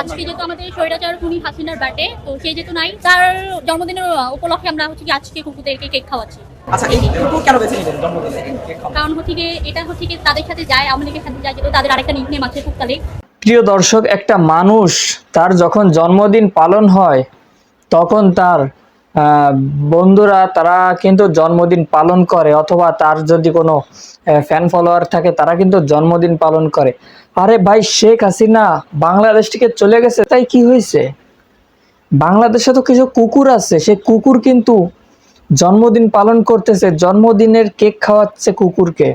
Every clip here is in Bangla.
আজকে যেহেতু আমাদের স্বৈরাচার খুনি হাসিনার বার্থডে তো সেই যেহেতু নাই তার জন্মদিনের উপলক্ষে আমরা হচ্ছে কি আজকে কুকুরদেরকে কেক খাওয়াচ্ছি আচ্ছা এই কুকুর কেন বেছে নিলেন জন্মদিনে কেক খাওয়ানো? কারণ হচ্ছে গিয়ে এটা হচ্ছে কি তাদের সাথে যায় সাথে যায় যেহেতু তাদের আরেকটা নিকনেম আছে কুকতালিক প্রিয় দর্শক একটা মানুষ তার যখন জন্মদিন পালন হয় তখন তার বন্ধুরা, তারা কিন্তু জন্মদিন পালন করে, অথবা তার যদি কোনো ফ্যান ফলোয়ার থাকে, তারা কিন্তু জন্মদিন পালন করে। আরে ভাই, শেখ হাসিনা বাংলাদেশ থেকে চলে গেছে, তাই কি হয়েছে? বাংলাদেশে তো কিছু কুকুর আছে, সে কুকুর কিন্তু জন্মদিন পালন করতেছে, জন্মদিনের কেক খাওয়াচ্ছে কুকুরকে।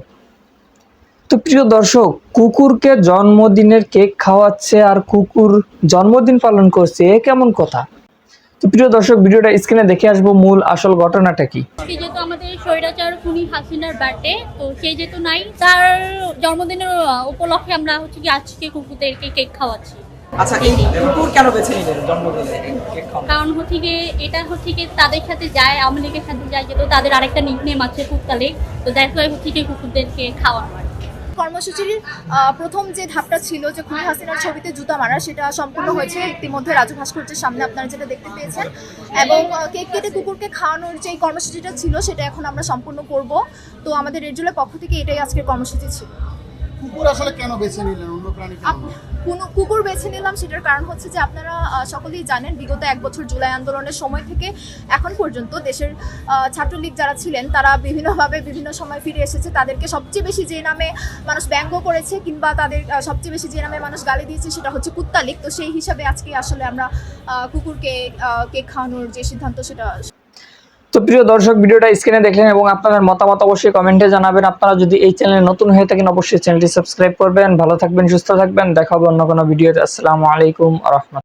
তো প্রিয় দর্শক, কুকুরকে জন্মদিনের কেক খাওয়াচ্ছে আর কুকুর জন্মদিন পালন করছে, এ কেমন কথা? তো প্রিয় দর্শক ভিডিওটা স্ক্রিনে দেখে আসব মূল আসল ঘটনাটা কি। আজকে যেহেতু আমাদের স্বৈরাচার খুনি হাসিনার বার্থডে তো সেই যেহেতু নাই তার জন্মদিনের উপলক্ষে আমরা হচ্ছে কি আজকে কুকুরদেরকে কেক খাওয়াচ্ছি। আচ্ছা এই কুকুর কেন বেছে নিলেন জন্মদিনে কারণ হচ্ছে গিয়ে এটা হচ্ছে কি তাদের সাথে যায় আওয়ামী লীগের সাথে যায় যেহেতু তাদের আরেকটা নিকনেম আছে তো হচ্ছে কি কুকুরদেরকে খাওয়ানো। কর্মসূচির প্রথম যে ধাপটা ছিল যে খুনি হাসিনার ছবিতে জুতা মারা, সেটা সম্পূর্ণ হয়েছে। ইতিমধ্যে রাজু ভাস্কর্যের সামনে আপনারা যেটা দেখতে পেয়েছেন। এবং কেক কেটে কুকুরকে খাওয়ানোর যে কর্মসূচিটা ছিল, সেটা এখন আমরা সম্পূর্ণ করব। তো আমাদের রেডজুলের পক্ষ থেকে এটাই আজকের কর্মসূচি ছিল। কুকুর আসলে কেন বেছে নিলেন? অন্য প্রাণী কেন? কুকুর বেছে নিলাম সেটার কারণ হচ্ছে যে আপনারা সকলেই জানেন বিগত এক বছর জুলাই আন্দোলনের সময় থেকে এখন পর্যন্ত দেশের ছাত্রলীগ যারা ছিলেন তারা বিভিন্নভাবে বিভিন্ন সময় ফিরে এসেছে। তাদেরকে সবচেয়ে বেশি যে নামে মানুষ ব্যঙ্গ করেছে কিংবা তাদের সবচেয়ে বেশি যে নামে মানুষ গালি দিয়েছে সেটা হচ্ছে কুত্তালিক। তো সেই হিসাবে আজকে আসলে আমরা কুকুরকে কেক খাওয়ানোর যে সিদ্ধান্ত সেটা প্রিয় দর্শক, ভিডিওটা স্ক্রিনে দেখলেন এবং আপনাদের মতামত অবশ্যই কমেন্টে জানাবেন। আপনারা যদি এই চ্যানেলে নতুন হয়ে থাকেন, অবশ্যই চ্যানেলটি সাবস্ক্রাইব করবেন। ভালো থাকবেন, সুস্থ থাকবেন। দেখাবো অন্য কোনো ভিডিওতে। আসসালামু আলাইকুম রহমত